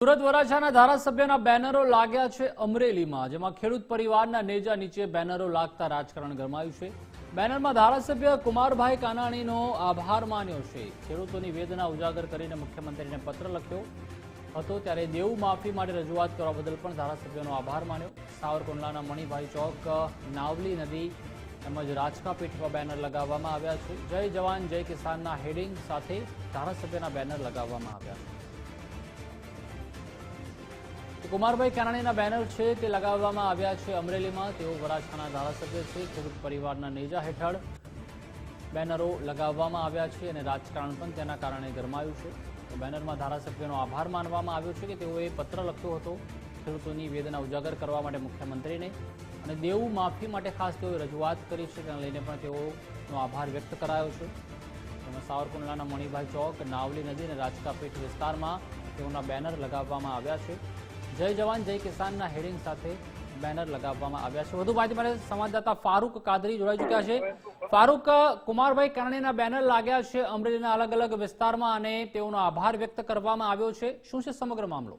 સુરત વરાછાના ધારાસભ્યના બેનરો લાગ્યા છે અમરેલીમાં, જેમાં ખેડૂત પરિવારના નેજા નીચે બેનરો લાગતા રાજકારણ ગરમાયું છે. બેનરમાં ધારાસભ્ય કુમારભાઈ કાનાણીનો આભાર માન્યો છે. ખેડૂતોની વેદના ઉજાગર કરીને મુખ્યમંત્રીને પત્ર લખ્યો હતો, ત્યારે દેવ માફી માટે રજૂઆત કરવા બદલ પણ ધારાસભ્યનો આભાર માન્યો. સાવરકુંડલાના મણિભાઈ ચોક, નાવલી નદી તેમજ રાજકા પીઠ પર બેનર લગાવવામાં આવ્યા છે. જય જવાન, જય કિસાનના હેડિંગ સાથે ધારાસભ્યના બેનર લગાવવામાં આવ્યા છે. કુમારભાઈ કાનાણીના બેનર છે તે લગાવવામાં આવ્યા છે અમરેલીમાં. તેઓ વરાછાના ધારાસભ્ય છે. ખેડૂત પરિવારના નેજા હેઠળ બેનરો લગાવવામાં આવ્યા છે અને રાજકારણ પણ તેના કારણે ગરમાયું છે. બેનરમાં ધારાસભ્યનો આભાર માનવામાં આવ્યો છે કે તેઓએ પત્ર લખ્યો હતો ખેડૂતોની વેદના ઉજાગર કરવા માટે મુખ્યમંત્રીને અને દેવું માફી માટે ખાસ તેઓએ રજૂઆત કરી છે. તેને લઈને પણ તેઓનો આભાર વ્યક્ત કરાયો છે. તેમાં સાવરકુંડલાના મણિભાઈ ચોક, નાવલી નદી અને રાજકા પીઠ વિસ્તારમાં તેઓના બેનર લગાવવામાં આવ્યા છે. જય જવાન, જય કિસાનના હેડિંગ સાથે બેનર લગાવવામાં આવ્યા છે. વધુ માહિતી માટે સંવાદદાતા ફારૂક કાદરી જોડાઈ ચુક્યા છે. ફારૂક, કુમારભાઈ કરણીના બેનર લાગ્યા છે અમરેલીના અલગ અલગ વિસ્તારમાં અને તેઓનો આભાર વ્યક્ત કરવામાં આવ્યો છે. શું છે સમગ્ર મામલો?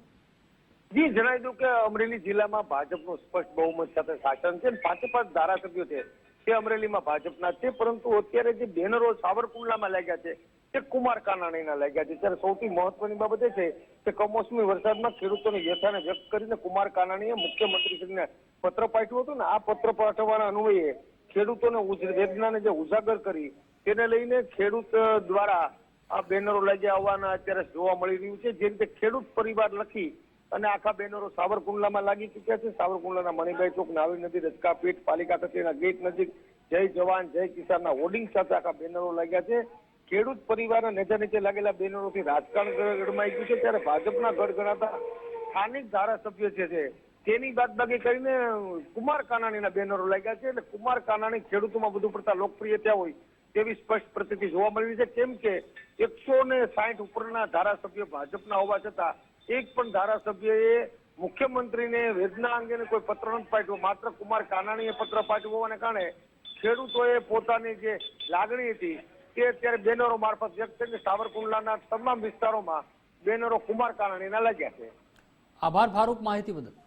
જી, જણાવી દઉં કે અમરેલી જિલ્લામાં ભાજપનું સ્પષ્ટ બહુમત સાથે શાસન છે પાંચે પાંચ ધારાસભ્યો છે. તે અમરેલીમાં ભાજપના છે, પરંતુ અત્યારે જે બેનરો સાવરકુંડલામાં લાગ્યા છે, તે કુમાર કાનાણીના લાગ્યા છે. ત્યારે સૌથી મહત્વની બાબત એ છે કે કમોસમી વરસાદમાં ખેડૂતોની વ્યથાને વ્યક્ત કરીને કુમાર કાનાણીએ મુખ્યમંત્રીશ્રીને પત્ર પાઠવ્યું હતું ને, આ પત્ર પાઠવવાના અન્વયે ખેડૂતોને વેદનાને જે ઉજાગર કરી, તેને લઈને ખેડૂત દ્વારા આ બેનરો લઈ આવવાના અત્યારે જોવા મળી રહ્યું છે. જે રીતે ખેડૂત પરિવાર લખી અને આખા બેનરો સાવરકુંડલામાં લાગી ચૂક્યા છે. સાવરકુંડલાના મણિભાઈ ચોક નાવી નદી રચકા પીઠ પાલિકા કચેરીના ગેટ નજીક જય જવાન, જય કિસાનના હોર્ડિંગ સાથે આખા બેનરો લાગ્યા છે. ખેડૂત પરિવારના નેજા નીચે લાગેલા બેનરોથી રાજકારણ ગ- ગરમાઈ ગયું છે. ત્યારે ભાજપના ગઢ ગણાતા સ્થાનિક ધારાસભ્ય છે જે તેની બાદબાકી કરીને કુમાર કાનાણીના બેનરો લાગ્યા છે. એટલે કુમાર કાનાણી ખેડૂતોમાં વધુ પડતા લોકપ્રિય ત્યાં હોય તેવી સ્પષ્ટ પ્રતિતિ જોવા મળી છે. કેમ કે એકસો ને સાઠ ઉપરના ધારાસભ્ય ભાજપના હોવા છતાં એક પણ ધારાસભ્યએ મુખ્યમંત્રીને વેદના અંગેને કોઈ પત્ર નથી પાઠવ્યો. માત્ર કુમાર કાનાણીએ પત્ર પાઠવ્યો હોવાને કારણે ખેડૂતોએ પોતાની જે લાગણી હતી તે અત્યારે બેનરો મારફત વ્યક્ત કરીને સાવરકુંડલાના તમામ વિસ્તારોમાં બેનરો કુમાર કાનાણીના લાગ્યા છે. આભાર, ફારૂક. માહિતી બદલ.